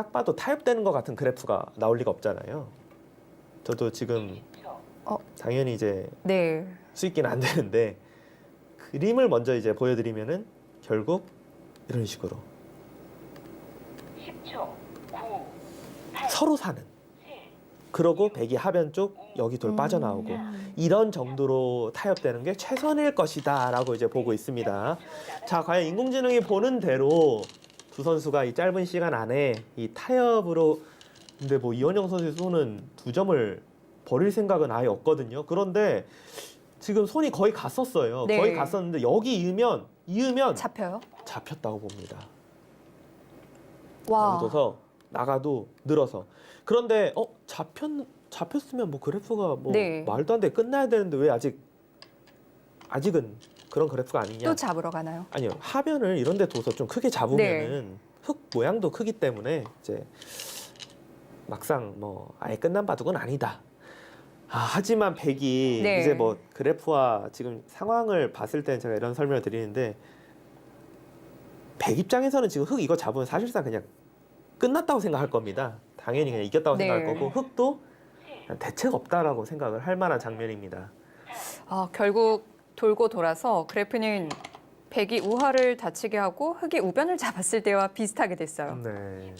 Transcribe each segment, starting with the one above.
딱 봐도 타협되는 것 같은 그래프가 나올 리가 없잖아요. 저도 지금 어. 당연히 이제 네. 수익기는 안 되는데 그림을 먼저 이제 보여드리면은 결국 이런 식으로 10초, 9, 8, 서로 사는. 7, 그러고 백이 하변 쪽 여기 돌 음. 빠져나오고 이런 정도로 타협되는 게 최선일 것이다라고 이제 보고 있습니다. 자, 과연 인공지능이 보는 대로 두 선수가 이 짧은 시간 안에 이 타협으로 근데 뭐 이원영 선수의 손은 두 점을 버릴 생각은 아예 없거든요. 그런데 지금 손이 거의 갔었어요. 네. 거의 갔었는데 여기 이으면 이으면 잡혀요? 잡혔다고 봅니다. 와. 둬서 나가도 늘어서 그런데 어 잡혔 잡혔으면 뭐 그래프가 뭐 네. 말도 안 돼 끝나야 되는데 왜 아직 아직은 그런 그래프가 아니냐 또 잡으러 가나요? 아니요 하변을 이런 데 둬서 좀 크게 잡으면은 네. 흙 모양도 크기 때문에 이제 막상 뭐 아예 끝난 바둑은 아니다. 아, 하지만 백이 네. 이제 뭐 그래프와 지금 상황을 봤을 때는 제가 이런 설명을 드리는데 백 입장에서는 지금 흙 이거 잡으면 사실상 그냥 끝났다고 생각할 겁니다. 당연히 그냥 이겼다고 네. 생각할 거고 흙도 그냥 대책 없다라고 생각을 할 만한 장면입니다. 아, 결국 돌고 돌아서 그래프는 백이 우하를 다치게 하고 흑이 우변을 잡았을 때와 비슷하게 됐어요. 네.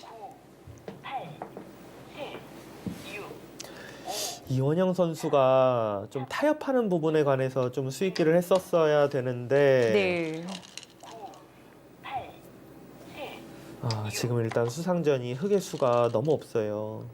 9, 8, 7, 6, 이원영 선수가 좀 타협하는 부분에 관해서 좀 수익기를 했었어야 되는데 네. 9, 8, 7, 아, 지금 일단 수상전이 흑의 수가 너무 없어요.